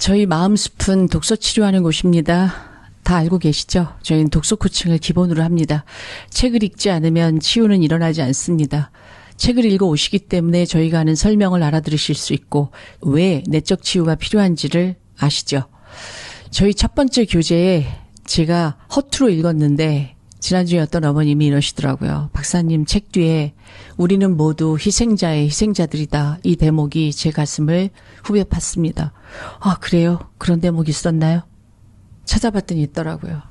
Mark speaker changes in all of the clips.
Speaker 1: 저희 마음숲은 독서 치료하는 곳입니다. 다 알고 계시죠? 저희는 독서 코칭을 기본으로 합니다. 책을 읽지 않으면 치유는 일어나지 않습니다. 책을 읽어 오시기 때문에 저희가 하는 설명을 알아들으실 수 있고 왜 내적 치유가 필요한지를 아시죠? 저희 첫 번째 교재에 제가 허투루 읽었는데 지난주에 어떤 어머님이 이러시더라고요. 박사님 책 뒤에 우리는 모두 희생자의 희생자들이다. 이 대목이 제 가슴을 후벼 팠습니다. 아, 그래요? 그런 대목이 있었나요? 찾아봤더니 있더라고요.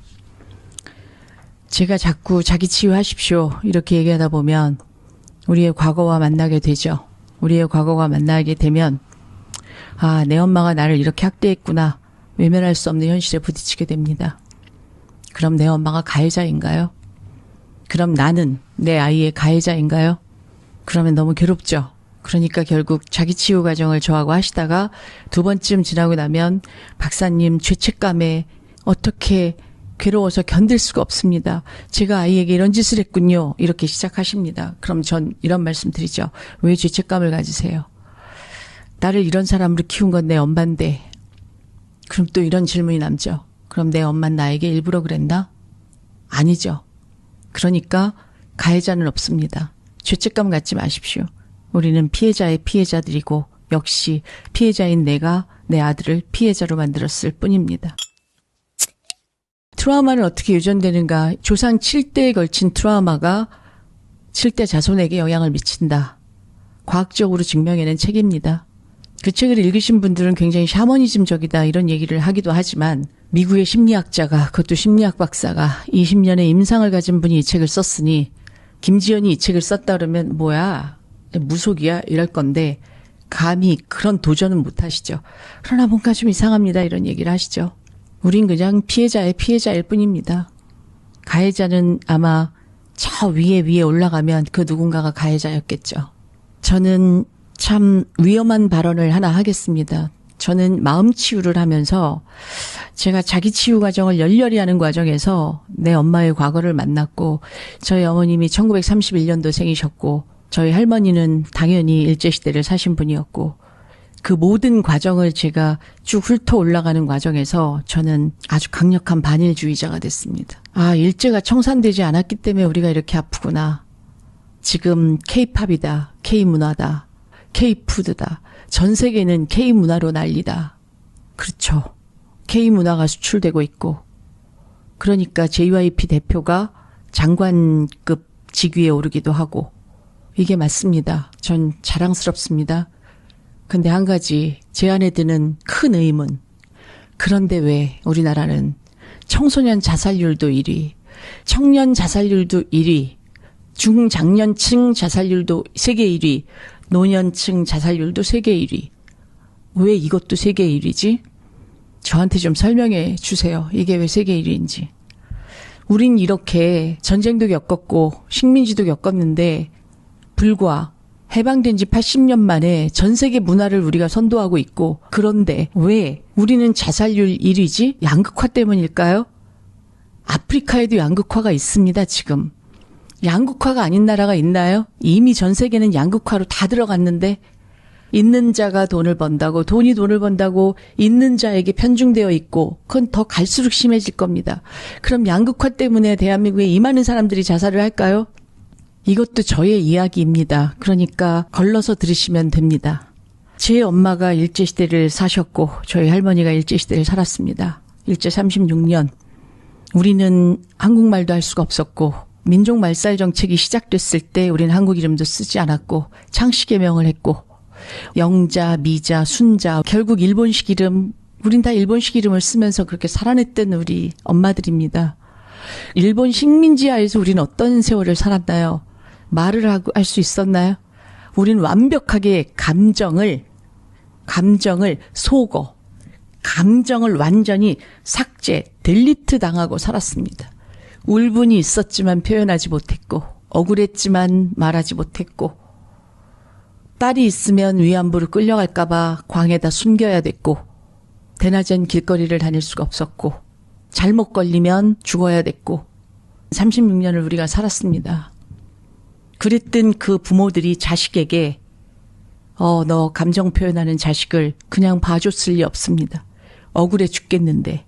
Speaker 1: 제가 자꾸 자기 치유하십시오. 이렇게 얘기하다 보면 우리의 과거와 만나게 되죠. 우리의 과거와 만나게 되면 아, 내 엄마가 나를 이렇게 학대했구나. 외면할 수 없는 현실에 부딪히게 됩니다. 그럼 내 엄마가 가해자인가요? 그럼 나는 내 아이의 가해자인가요? 그러면 너무 괴롭죠. 그러니까 결국 자기 치유 과정을 저하고 하시다가 두 번쯤 지나고 나면 박사님 죄책감에 어떻게 괴로워서 견딜 수가 없습니다. 제가 아이에게 이런 짓을 했군요. 이렇게 시작하십니다. 그럼 전 이런 말씀 드리죠. 왜 죄책감을 가지세요? 나를 이런 사람으로 키운 건 내 엄마인데. 그럼 또 이런 질문이 남죠. 그럼 내 엄마는 나에게 일부러 그랬나? 아니죠. 그러니까 가해자는 없습니다. 죄책감 갖지 마십시오. 우리는 피해자의 피해자들이고 역시 피해자인 내가 내 아들을 피해자로 만들었을 뿐입니다. 트라우마는 어떻게 유전되는가? 조상 7대에 걸친 트라우마가 7대 자손에게 영향을 미친다. 과학적으로 증명해낸 책입니다. 그 책을 읽으신 분들은 굉장히 샤머니즘적이다 이런 얘기를 하기도 하지만 미국의 심리학자가 그것도 심리학 박사가 20년의 임상을 가진 분이 이 책을 썼으니 김지연이 이 책을 썼다 그러면 뭐야 무속이야 이럴 건데 감히 그런 도전은 못 하시죠. 그러나 뭔가 좀 이상합니다 이런 얘기를 하시죠. 우린 그냥 피해자의 피해자일 뿐입니다. 가해자는 아마 저 위에 위에 올라가면 그 누군가가 가해자였겠죠. 저는 참 위험한 발언을 하나 하겠습니다. 저는 마음 치유를 하면서 제가 자기 치유 과정을 열렬히 하는 과정에서 내 엄마의 과거를 만났고 저희 어머님이 1931년도 생이셨고 저희 할머니는 당연히 일제시대를 사신 분이었고 그 모든 과정을 제가 쭉 훑어 올라가는 과정에서 저는 아주 강력한 반일주의자가 됐습니다. 아, 일제가 청산되지 않았기 때문에 우리가 이렇게 아프구나. 지금 케이팝이다. K문화다. K푸드다. 전 세계는 K문화로 난리다. 그렇죠. K문화가 수출되고 있고. 그러니까 JYP 대표가 장관급 직위에 오르기도 하고. 이게 맞습니다. 전 자랑스럽습니다. 근데 한 가지 제 안에 드는 큰 의문. 그런데 왜 우리나라는 청소년 자살률도 1위, 청년 자살률도 1위, 중장년층 자살률도 세계 1위, 노년층 자살률도 세계 1위. 왜 이것도 세계 1위지? 저한테 좀 설명해 주세요. 이게 왜 세계 1위인지. 우린 이렇게 전쟁도 겪었고 식민지도 겪었는데 불과 해방된 지 80년 만에 전 세계 문화를 우리가 선도하고 있고 그런데 왜 우리는 자살률 1위지? 양극화 때문일까요? 아프리카에도 양극화가 있습니다, 지금. 양극화가 아닌 나라가 있나요? 이미 전 세계는 양극화로 다 들어갔는데 있는 자가 돈을 번다고 돈이 돈을 번다고 있는 자에게 편중되어 있고 그건 더 갈수록 심해질 겁니다. 그럼 양극화 때문에 대한민국에 이 많은 사람들이 자살을 할까요? 이것도 저의 이야기입니다. 그러니까 걸러서 들으시면 됩니다. 제 엄마가 일제시대를 사셨고 저희 할머니가 일제시대를 살았습니다. 일제 36년. 우리는 한국말도 할 수가 없었고 민족 말살 정책이 시작됐을 때 우리는 한국 이름도 쓰지 않았고 창씨 개명을 했고 영자, 미자, 순자 결국 일본식 이름 우린 다 일본식 이름을 쓰면서 그렇게 살아냈던 우리 엄마들입니다. 일본 식민지하에서 우리는 어떤 세월을 살았나요? 말을 하고 할 수 있었나요? 우린 완벽하게 감정을 감정을 속어 감정을 완전히 삭제, 델리트 당하고 살았습니다. 울분이 있었지만 표현하지 못했고, 억울했지만 말하지 못했고, 딸이 있으면 위안부를 끌려갈까봐 광에다 숨겨야 됐고, 대낮엔 길거리를 다닐 수가 없었고, 잘못 걸리면 죽어야 됐고, 36년을 우리가 살았습니다. 그랬던 그 부모들이 자식에게, 어, 너 감정 표현하는 자식을 그냥 봐줬을 리 없습니다. 억울해 죽겠는데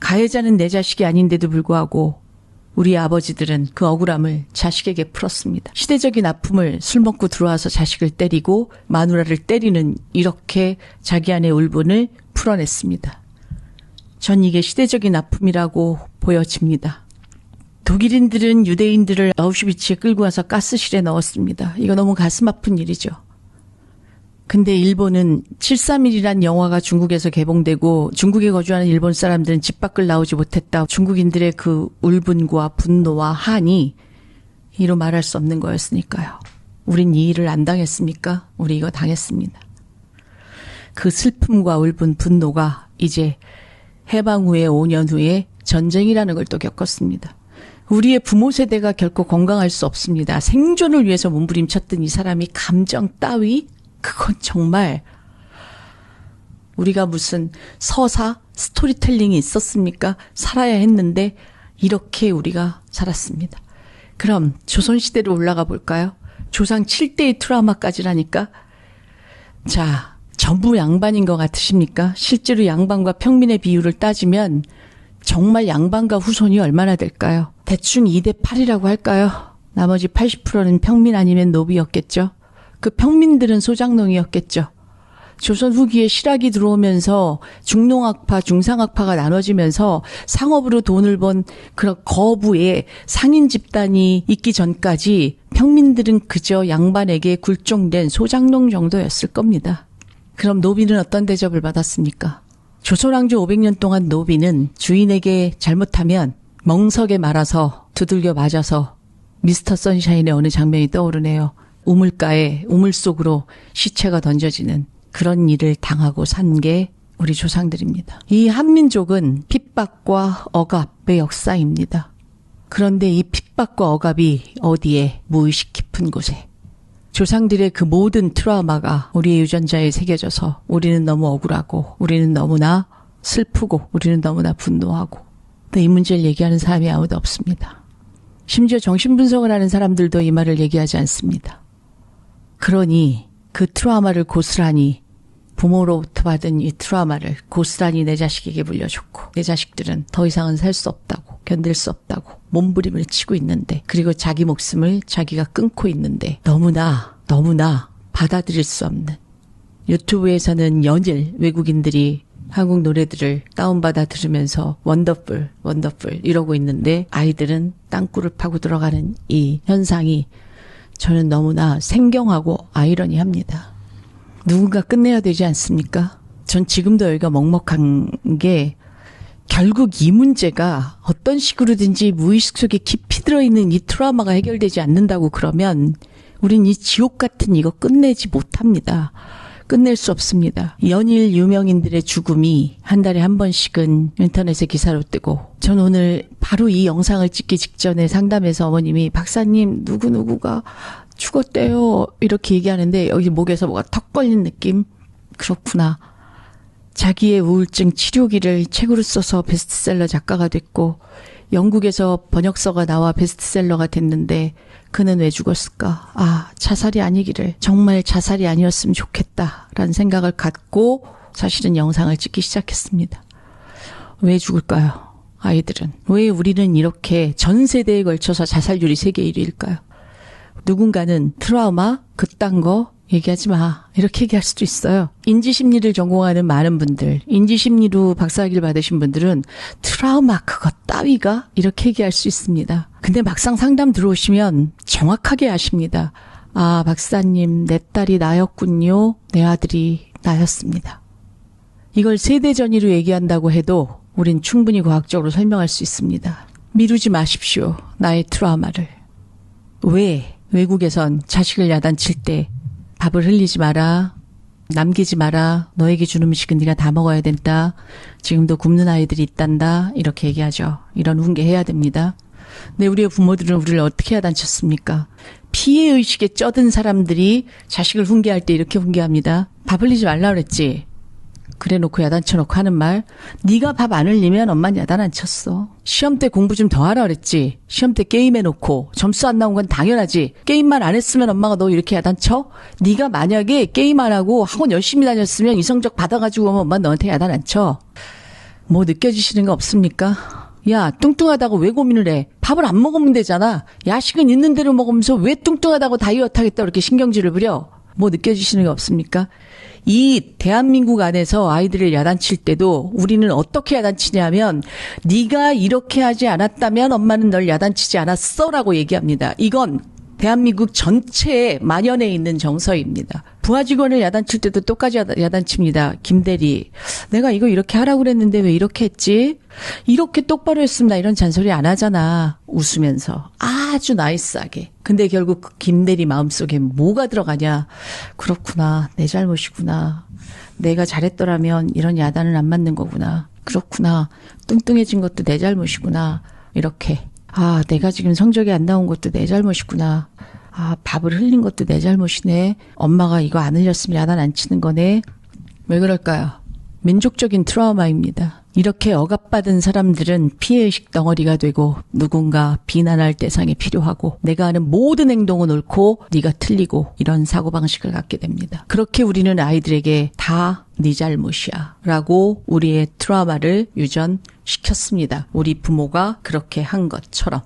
Speaker 1: 가해자는 내 자식이 아닌데도 불구하고 우리 아버지들은 그 억울함을 자식에게 풀었습니다. 시대적인 아픔을 술 먹고 들어와서 자식을 때리고 마누라를 때리는 이렇게 자기 안의 울분을 풀어냈습니다. 전 이게 시대적인 아픔이라고 보여집니다. 독일인들은 유대인들을 아우슈비츠에 끌고 와서 가스실에 넣었습니다. 이거 너무 가슴 아픈 일이죠. 근데 일본은 731이란 영화가 중국에서 개봉되고 중국에 거주하는 일본 사람들은 집 밖을 나오지 못했다. 중국인들의 그 울분과 분노와 한이 이로 말할 수 없는 거였으니까요. 우린 이 일을 안 당했습니까? 우리 이거 당했습니다. 그 슬픔과 울분, 분노가 이제 해방 후에 5년 후에 전쟁이라는 걸 또 겪었습니다. 우리의 부모 세대가 결코 건강할 수 없습니다. 생존을 위해서 몸부림쳤던 이 사람이 감정 따위? 그건 정말 우리가 무슨 서사, 스토리텔링이 있었습니까? 살아야 했는데 이렇게 우리가 살았습니다. 그럼 조선시대로 올라가 볼까요? 조상 7대의 트라우마까지라니까? 자, 전부 양반인 것 같으십니까? 실제로 양반과 평민의 비율을 따지면 정말 양반과 후손이 얼마나 될까요? 대충 2대 8이라고 할까요? 나머지 80%는 평민 아니면 노비였겠죠? 그 평민들은 소장농이었겠죠? 조선 후기에 실학이 들어오면서 중농학파, 중상학파가 나눠지면서 상업으로 돈을 번 그런 거부의 상인 집단이 있기 전까지 평민들은 그저 양반에게 굴종된 소장농 정도였을 겁니다. 그럼 노비는 어떤 대접을 받았습니까? 조선왕조 500년 동안 노비는 주인에게 잘못하면 멍석에 말아서 두들겨 맞아서 미스터 선샤인의 어느 장면이 떠오르네요. 우물가에 우물 속으로 시체가 던져지는 그런 일을 당하고 산 게 우리 조상들입니다. 이 한민족은 핍박과 억압의 역사입니다. 그런데 이 핍박과 억압이 어디에 무의식 깊은 곳에 조상들의 그 모든 트라우마가 우리의 유전자에 새겨져서 우리는 너무 억울하고 우리는 너무나 슬프고 우리는 너무나 분노하고 이 문제를 얘기하는 사람이 아무도 없습니다. 심지어 정신분석을 하는 사람들도 이 말을 얘기하지 않습니다. 그러니 그 트라우마를 고스란히 부모로부터 받은 이 트라우마를 고스란히 내 자식에게 물려줬고 내 자식들은 더 이상은 살 수 없다고 견딜 수 없다고 몸부림을 치고 있는데 그리고 자기 목숨을 자기가 끊고 있는데 너무나 너무나 받아들일 수 없는 유튜브에서는 연일 외국인들이 한국 노래들을 다운받아 들으면서 원더풀 원더풀 이러고 있는데 아이들은 땅굴을 파고 들어가는 이 현상이 저는 너무나 생경하고 아이러니합니다. 누군가 끝내야 되지 않습니까? 전 지금도 여기가 먹먹한 게 결국 이 문제가 어떤 식으로든지 무의식 속에 깊이 들어있는 이 트라우마가 해결되지 않는다고 그러면 우린 이 지옥 같은 이거 끝내지 못합니다. 끝낼 수 없습니다. 연일 유명인들의 죽음이 한 달에 한 번씩은 인터넷에 기사로 뜨고 전 오늘 바로 이 영상을 찍기 직전에 상담에서 어머님이 박사님 누구누구가 죽었대요 이렇게 얘기하는데 여기 목에서 뭐가 턱 걸린 느낌 그렇구나. 자기의 우울증 치료기를 책으로 써서 베스트셀러 작가가 됐고 영국에서 번역서가 나와 베스트셀러가 됐는데 그는 왜 죽었을까? 아, 자살이 아니기를 정말 자살이 아니었으면 좋겠다라는 생각을 갖고 사실은 영상을 찍기 시작했습니다. 왜 죽을까요? 아이들은 왜 우리는 이렇게 전 세대에 걸쳐서 자살률이 세계 1위일까요? 누군가는 트라우마 그딴 거 얘기하지 마. 이렇게 얘기할 수도 있어요. 인지심리를 전공하는 많은 분들, 인지심리로 박사학위를 받으신 분들은 트라우마 그것 따위가 이렇게 얘기할 수 있습니다. 근데 막상 상담 들어오시면 정확하게 아십니다. 아, 박사님, 내 딸이 나였군요. 내 아들이 나였습니다. 이걸 세대 전이로 얘기한다고 해도 우린 충분히 과학적으로 설명할 수 있습니다. 미루지 마십시오. 나의 트라우마를. 왜 외국에선 자식을 야단칠 때 밥을 흘리지 마라. 남기지 마라. 너에게 준 음식은 네가 다 먹어야 된다. 지금도 굶는 아이들이 있단다. 이렇게 얘기하죠. 이런 훈계해야 됩니다. 근데 우리의 부모들은 우리를 어떻게 야단쳤습니까? 피해 의식에 쩌든 사람들이 자식을 훈계할 때 이렇게 훈계합니다. 밥 흘리지 말라 그랬지. 그래 놓고 야단 쳐 놓고 하는 말 네가 밥 안 흘리면 엄만 야단 안 쳤어 시험 때 공부 좀 더 하라 그랬지 시험 때 게임해 놓고 점수 안 나온 건 당연하지 게임만 안 했으면 엄마가 너 이렇게 야단 쳐 네가 만약에 게임 안 하고 학원 열심히 다녔으면 이 성적 받아가지고 오면 엄마 너한테 야단 안 쳐 뭐 느껴지시는 거 없습니까? 야, 뚱뚱하다고 왜 고민을 해? 밥을 안 먹으면 되잖아. 야식은 있는 대로 먹으면서 왜 뚱뚱하다고 다이어트 하겠다 그렇게 신경질을 부려? 뭐 느껴지시는 거 없습니까? 이 대한민국 안에서 아이들을 야단칠 때도 우리는 어떻게 야단치냐면 네가 이렇게 하지 않았다면 엄마는 널 야단치지 않았어라고 얘기합니다. 이건 대한민국 전체에 만연해 있는 정서입니다. 부하 직원을 야단칠 때도 똑같이 야단- 야단칩니다. 김대리, 내가 이거 이렇게 하라고 그랬는데 왜 이렇게 했지? 이렇게 똑바로 나 이런 잔소리 안 하잖아. 웃으면서. 아 주 나이스하게. 근데 결국 그 김대리 마음속에 뭐가 들어가냐. 그렇구나. 내 잘못이구나. 내가 잘했더라면 이런 야단은 안 맞는 거구나. 그렇구나. 뚱뚱해진 것도 내 잘못이구나. 이렇게. 아, 내가 지금 성적이 안 나온 것도 내 잘못이구나. 아, 밥을 흘린 것도 내 잘못이네. 엄마가 이거 안 흘렸으면 야단 안 치는 거네. 왜 그럴까요? 민족적인 트라우마입니다. 이렇게 억압받은 사람들은 피해의식 덩어리가 되고 누군가 비난할 대상이 필요하고 내가 하는 모든 행동은 옳고 네가 틀리고 이런 사고방식을 갖게 됩니다. 그렇게 우리는 아이들에게 다 네 잘못이야 라고 우리의 트라우마를 유전시켰습니다. 우리 부모가 그렇게 한 것처럼.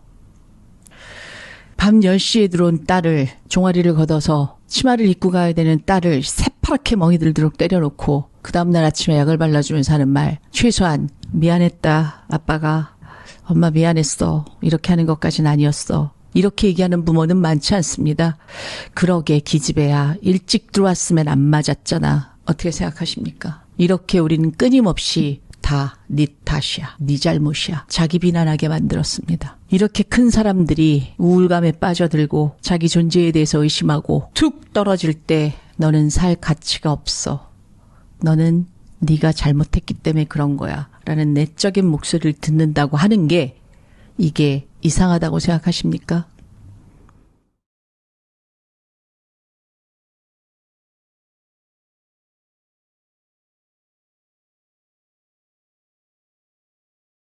Speaker 1: 밤 10시에 들어온 딸을 종아리를 걷어서 치마를 입고 가야 되는 딸을 새파랗게 멍이 들도록 때려놓고 그 다음날 아침에 약을 발라주면서 하는 말. 최소한 미안했다 아빠가. 엄마 미안했어. 이렇게 하는 것까진 아니었어. 이렇게 얘기하는 부모는 많지 않습니다. 그러게 기집애야. 일찍 들어왔으면 안 맞았잖아. 어떻게 생각하십니까? 이렇게 우리는 끊임없이 다 네 탓이야. 네 잘못이야. 자기 비난하게 만들었습니다. 이렇게 큰 사람들이 우울감에 빠져들고 자기 존재에 대해서 의심하고 툭 떨어질 때 너는 살 가치가 없어. 너는 네가 잘못했기 때문에 그런 거야. 라는 내적인 목소리를 듣는다고 하는 게 이게 이상하다고 생각하십니까?